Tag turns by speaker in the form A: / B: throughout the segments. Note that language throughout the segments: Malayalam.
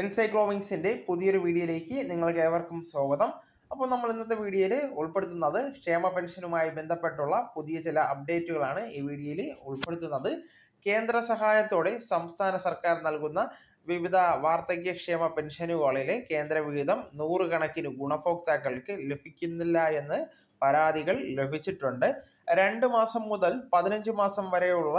A: എൻസൈക്ലോമിങ്സിന്റെ പുതിയൊരു വീഡിയോയിലേക്ക് നിങ്ങൾക്ക് ഏവർക്കും സ്വാഗതം. അപ്പോൾ നമ്മൾ ഇന്നത്തെ വീഡിയോയിൽ ഉൾപ്പെടുത്തുന്നത് ക്ഷേമ പെൻഷനുമായി ബന്ധപ്പെട്ടുള്ള പുതിയ ചില അപ്ഡേറ്റുകളാണ് ഈ വീഡിയോയിൽ ഉൾപ്പെടുത്തുന്നത്. കേന്ദ്ര സഹായത്തോടെ സംസ്ഥാന സർക്കാർ നൽകുന്ന വിവിധ വാർദ്ധക്യക്ഷേമ പെൻഷനുകളിലെ കേന്ദ്ര വിഹിതം നൂറുകണക്കിന് ഗുണഭോക്താക്കൾക്ക് ലഭിക്കുന്നില്ല എന്ന് പരാതികൾ ലഭിച്ചിട്ടുണ്ട്. രണ്ട് മാസം മുതൽ പതിനഞ്ച് മാസം വരെയുള്ള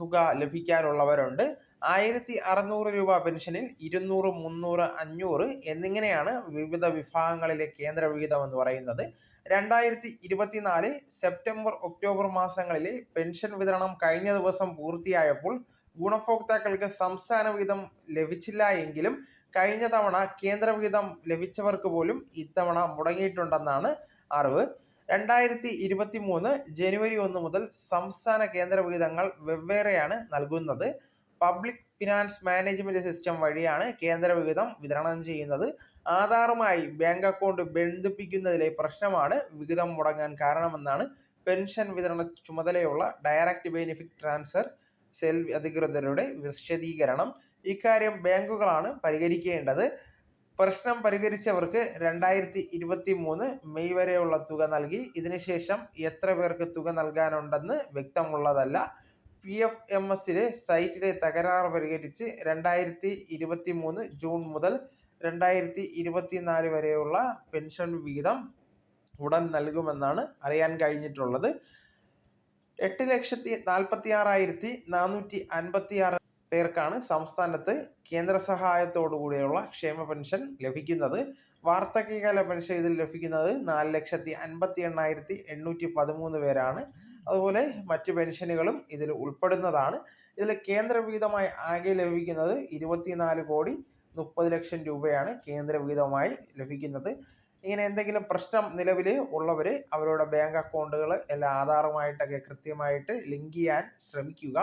A: തുക ലഭിക്കാനുള്ളവരുണ്ട്. ആയിരത്തി അറുന്നൂറ് രൂപ പെൻഷനിൽ ഇരുന്നൂറ് മുന്നൂറ് അഞ്ഞൂറ് എന്നിങ്ങനെയാണ് വിവിധ വിഭാഗങ്ങളിലെ കേന്ദ്ര വിഹിതം എന്ന് പറയുന്നത്. രണ്ടായിരത്തി ഇരുപത്തിനാല് സെപ്റ്റംബർ ഒക്ടോബർ മാസങ്ങളിലെ പെൻഷൻ വിതരണം കഴിഞ്ഞ ദിവസം പൂർത്തിയായപ്പോൾ ഗുണഭോക്താക്കൾക്ക് സംസ്ഥാന വിഹിതം ലഭിച്ചില്ല എങ്കിലും കഴിഞ്ഞ തവണ കേന്ദ്ര വിഹിതം ലഭിച്ചവർക്ക് പോലും ഇത്തവണ മുടങ്ങിയിട്ടുണ്ടെന്നാണ് അറിവ്. രണ്ടായിരത്തി ഇരുപത്തി മൂന്ന് ജനുവരി ഒന്ന് മുതൽ സംസ്ഥാന കേന്ദ്ര വിഹിതങ്ങൾ വെവ്വേറെയാണ് നൽകുന്നത്. പബ്ലിക് ഫിനാൻസ് മാനേജ്മെന്റ് സിസ്റ്റം വഴിയാണ് കേന്ദ്ര വിഹിതം വിതരണം ചെയ്യുന്നത്. ആധാറുമായി ബാങ്ക് അക്കൗണ്ട് ബന്ധിപ്പിക്കുന്നതിലെ പ്രശ്നമാണ് വിഹിതം മുടങ്ങാൻ കാരണമെന്നാണ് പെൻഷൻ വിതരണ ചുമതലയുള്ള ഡയറക്റ്റ് ബെനിഫിറ്റ് ട്രാൻസ്ഫർ സെൽ അധികൃതരുടെ വിശദീകരണം. ഇക്കാര്യം ബാങ്കുകളാണ് പരിഹരിക്കേണ്ടത് പ്രശ്നം പരിഹരിച്ചവർക്ക് രണ്ടായിരത്തി ഇരുപത്തി മൂന്ന് മെയ് വരെയുള്ള തുക നൽകി. ഇതിനുശേഷം എത്ര പേർക്ക് തുക നൽകാനുണ്ടെന്ന് വ്യക്തമുള്ളതല്ല. പി എഫ് എം എസിലെ സൈറ്റിലെ തകരാറ് പരിഹരിച്ച് രണ്ടായിരത്തി ഇരുപത്തി മൂന്ന് ജൂൺ മുതൽ രണ്ടായിരത്തി ഇരുപത്തിനാല് വരെയുള്ള പെൻഷൻ വിഹിതം ഉടൻ നൽകുമെന്നാണ് അറിയാൻ കഴിഞ്ഞിട്ടുള്ളത്. എട്ട് ലക്ഷത്തി നാൽപ്പത്തി ആറായിരത്തി നാനൂറ്റി അൻപത്തി ആറ് പേർക്കാണ് സംസ്ഥാനത്ത് കേന്ദ്ര സഹായത്തോടുകൂടിയുള്ള ക്ഷേമ പെൻഷൻ ലഭിക്കുന്നത്. വാർദ്ധക്യകാല പെൻഷൻ ഇതിൽ ലഭിക്കുന്നത് നാല് ലക്ഷത്തി അൻപത്തി എണ്ണായിരത്തി എണ്ണൂറ്റി പതിമൂന്ന് പേരാണ്. അതുപോലെ മറ്റ് പെൻഷനുകളും ഇതിൽ ഉൾപ്പെടുന്നതാണ്. ഇതിൽ കേന്ദ്ര വിഹിതമായി ആകെ ലഭിക്കുന്നത് ഇരുപത്തിനാല് കോടി മുപ്പത് ലക്ഷം രൂപയാണ് കേന്ദ്ര വിഹിതമായി ലഭിക്കുന്നത്. ഇങ്ങനെ എന്തെങ്കിലും പ്രശ്നം നിലവിൽ ഉള്ളവർ അവരുടെ ബാങ്ക് അക്കൗണ്ടുകൾ എല്ലാ ആധാറുമായിട്ടൊക്കെ കൃത്യമായിട്ട് ലിങ്ക് ചെയ്യാൻ ശ്രമിക്കുക.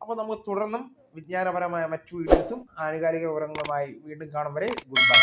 A: അപ്പോൾ നമുക്ക് തുടർന്നും വിജ്ഞാനപരമായ മറ്റു വീഡിയോസും ആനുകാലിക വിവരങ്ങളുമായി വീണ്ടും കാണും വരെ. Good bye.